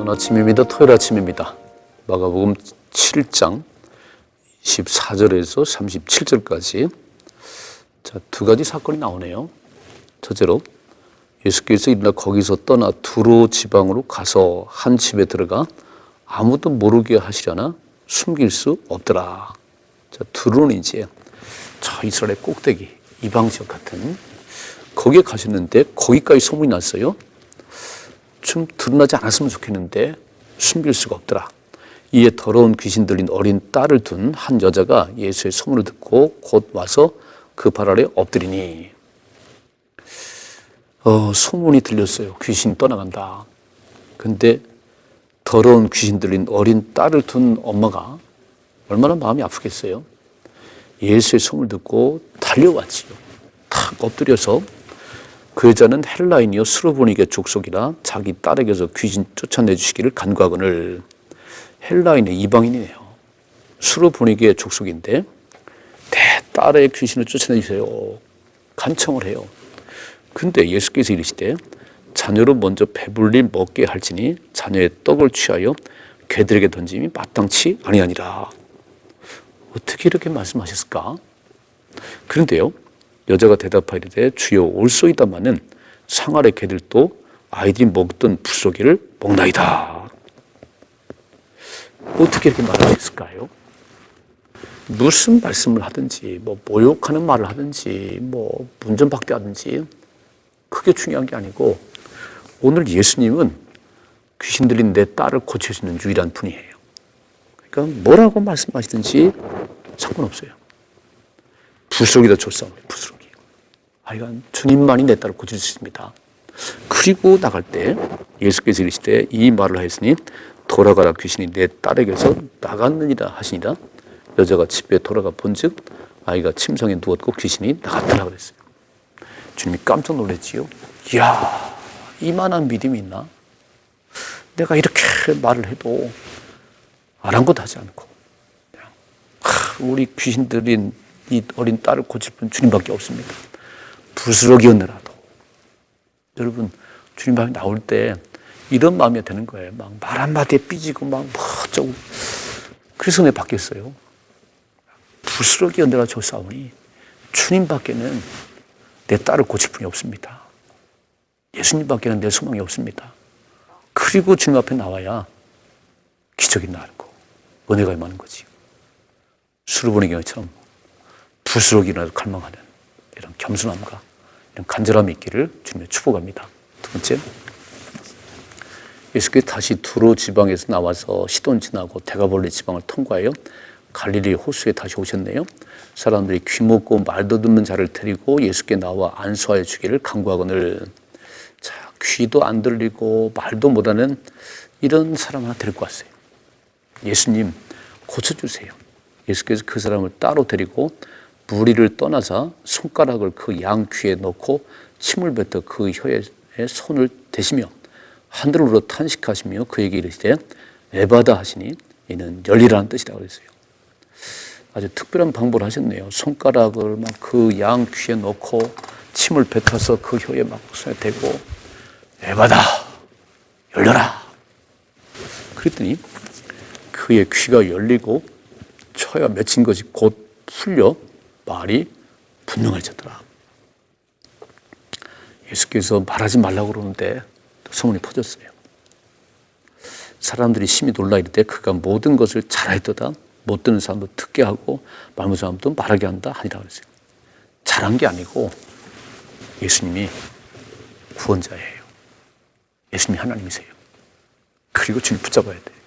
좋은 아침입니다. 토요일 아침입니다. 마가복음 7장 14절에서 37절까지 자, 두 가지 사건이 나오네요. 첫째로 예수께서 일어나 거기서 떠나 두로 지방으로 가서 한 집에 들어가 아무도 모르게 하시려나 숨길 수 없더라. 자, 두로는 이제 저 이스라엘 꼭대기 이방 지역 같은 거기에 가셨는데 거기까지 소문이 났어요. 좀 드러나지 않았으면 좋겠는데 숨길 수가 없더라. 이에 더러운 귀신 들린 어린 딸을 둔 한 여자가 예수의 소문을 듣고 곧 와서 그 발 아래 엎드리니 어, 소문이 들렸어요. 귀신이 떠나간다. 근데 더러운 귀신 들린 어린 딸을 둔 엄마가 얼마나 마음이 아프겠어요. 예수의 소문을 듣고 달려왔지요. 탁 엎드려서 그 여자는 헬라인이요 수로보니게 족속이라 자기 딸에게서 귀신 쫓아내 주시기를 간구하거늘 헬라인의 이방인이네요. 수로보니게 족속인데 내 딸의 귀신을 쫓아내 주세요. 간청을 해요. 근데 예수께서 이르시되 자녀로 먼저 배불리 먹게 할지니 자녀의 떡을 취하여 개들에게 던짐이 마땅치 아니하니라. 어떻게 이렇게 말씀하셨을까? 그런데요. 여자가 대답하이르되 주여 올소이다마는 상아래 개들도 아이들이 먹던 부스러기를 먹나이다. 어떻게 이렇게 말하셨을까요? 무슨 말씀을 하든지 뭐 모욕하는 말을 하든지 뭐 문전박대 하든지 그게 중요한 게 아니고 오늘 예수님은 귀신 들린 내 딸을 고쳐주는 유일한 분이에요. 그러니까 뭐라고 말씀하시든지 상관없어요. 부스러기다 줬어. 부스러 기. 하여간 주님만이 내 딸을 고칠 수 있습니다. 그리고 나갈 때 예수께서 이르시되 이 말을 하였으니 돌아가라 귀신이 내 딸에게서 나갔느니라 하시니라 여자가 집에 돌아가 본즉 아이가 침상에 누웠고 귀신이 나갔더라 그랬어요. 주님이 깜짝 놀랐지요. 이야 이만한 믿음이 있나? 내가 이렇게 말을 해도 아랑곳하지 않고 우리 귀신 들인 이 어린 딸을 고칠 분 주님밖에 없습니다. 부스러기였느라도 여러분 주님 방에 나올 때 이런 마음이 되는 거예요. 막 말 한마디에 삐지고 막뭐 어쩌고 그래서 내 바뀌었어요. 부스러기였느라 저 싸우니 주님 밖에는 내 딸을 고칠 분이 없습니다. 예수님 밖에는 내 소망이 없습니다. 그리고 주님 앞에 나와야 기적이 거, 은혜가 임하는 거지. 수르보니 경우처럼 부스러기라도 갈망하는 이런 겸손함과 간절함이 있기를 주님의 축복합니다. 두 번째, 예수께서 다시 두로 지방에서 나와서 시돈 지나고 대가볼레 지방을 통과하여 갈릴리 호수에 다시 오셨네요. 사람들이 귀 먹고 말도 듣는 자를 데리고 예수께 나와 안수하여 주기를 간구하거늘 자 귀도 안 들리고 말도 못하는 이런 사람 하나 데리고 왔어요. 예수님 고쳐주세요. 예수께서 그 사람을 따로 데리고 무리를 떠나서 손가락을 그 양 귀에 넣고 침을 뱉어 그 혀에 손을 대시며 하늘으로 탄식하시며 그에게 이르시되 에바다 하시니 이는 열리라는 뜻이라고 그랬어요. 아주 특별한 방법을 하셨네요. 손가락을 막 그 양 귀에 넣고 침을 뱉어서 그 혀에 막 대고 에바다 열려라. 그랬더니 그의 귀가 열리고 처야 맺힌 것이 곧 풀려 말이 분명해졌더라. 예수께서 말하지 말라고 그러는데 소문이 퍼졌어요. 사람들이 심히 놀라 이르되 그가 모든 것을 잘하였도다. 못 듣는 사람도 듣게 하고 말 못하는 사람도 말하게 한다 하니라 그랬어요. 잘한 게 아니고 예수님이 구원자예요. 예수님이 하나님이세요. 그리고 주님 붙잡아야 돼요.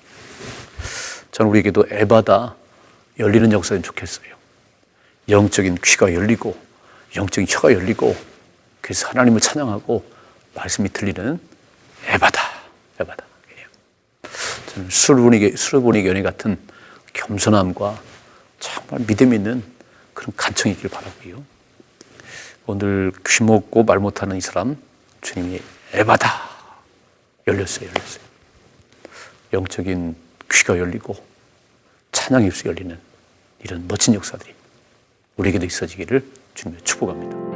저는 우리에게도 에바다 열리는 역사는 좋겠어요. 영적인 귀가 열리고 영적인 혀가 열리고 그래서 하나님을 찬양하고 말씀이 들리는 에바다 에바다. 저는 수르보니 수르보니 연희 같은 겸손함과 정말 믿음 있는 그런 간청이 있길 바라고요. 오늘 귀 먹고 말 못하는 이 사람 주님이 에바다 열렸어요, 열렸어요. 영적인 귀가 열리고 찬양 입수 열리는 이런 멋진 역사들이 우리에게도 있어지기를 주님의 축복합니다.